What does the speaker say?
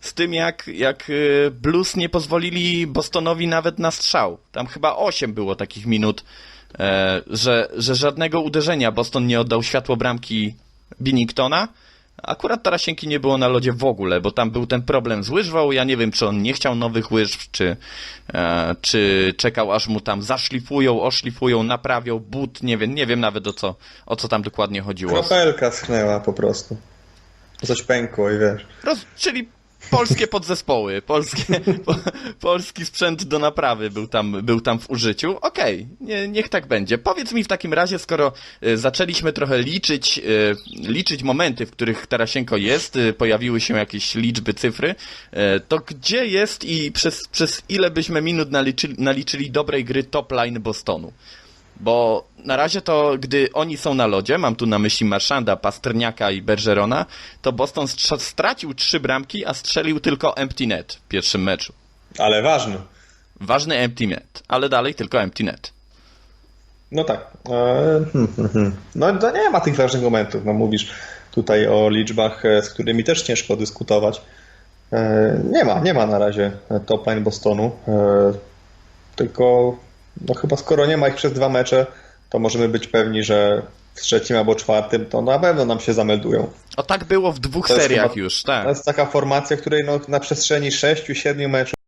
z tym, jak, jak y, Blues nie pozwolili Bostonowi nawet na strzał. Tam chyba 8 było takich minut, e, że, że żadnego uderzenia Boston nie oddał światło bramki Binningtona. Akurat Tarasienki nie było na lodzie w ogóle, bo tam był ten problem z łyżwą. Ja nie wiem, czy on nie chciał nowych łyżw, czy, e, czy czekał, aż mu tam zaszlifują, oszlifują, naprawią but. Nie wiem, nie wiem nawet o co, o co tam dokładnie chodziło. Kropelka schnęła po prostu. Coś pękło i wiesz. Roz, czyli polskie podzespoły, polskie, po, polski sprzęt do naprawy był tam, był tam w użyciu. Okej, nie, niech tak będzie. Powiedz mi w takim razie, skoro y, zaczęliśmy trochę liczyć, y, liczyć momenty, w których Tarasienko jest, y, pojawiły się jakieś liczby, cyfry, to gdzie jest i przez, przez ile byśmy minut naliczyli, naliczyli dobrej gry top line Bostonu? Bo na razie to, gdy oni są na lodzie, mam tu na myśli Marszanda, Pasterniaka i Bergerona, to Boston stracił trzy bramki, a strzelił tylko empty net w pierwszym meczu. Ale ważny. Ważny empty net, ale dalej tylko empty net. No tak. E, hmm, hmm, hmm. No to nie ma tych ważnych momentów. No mówisz tutaj o liczbach, e, z którymi też ciężko dyskutować. E, Nie ma, nie ma na razie top line Bostonu. Tylko no chyba skoro nie ma ich przez dwa mecze, to możemy być pewni, że w trzecim albo czwartym to na pewno nam się zameldują. O tak było w dwóch To seriach chyba- już, To tak. jest taka formacja, której no, na przestrzeni 6-7 meczów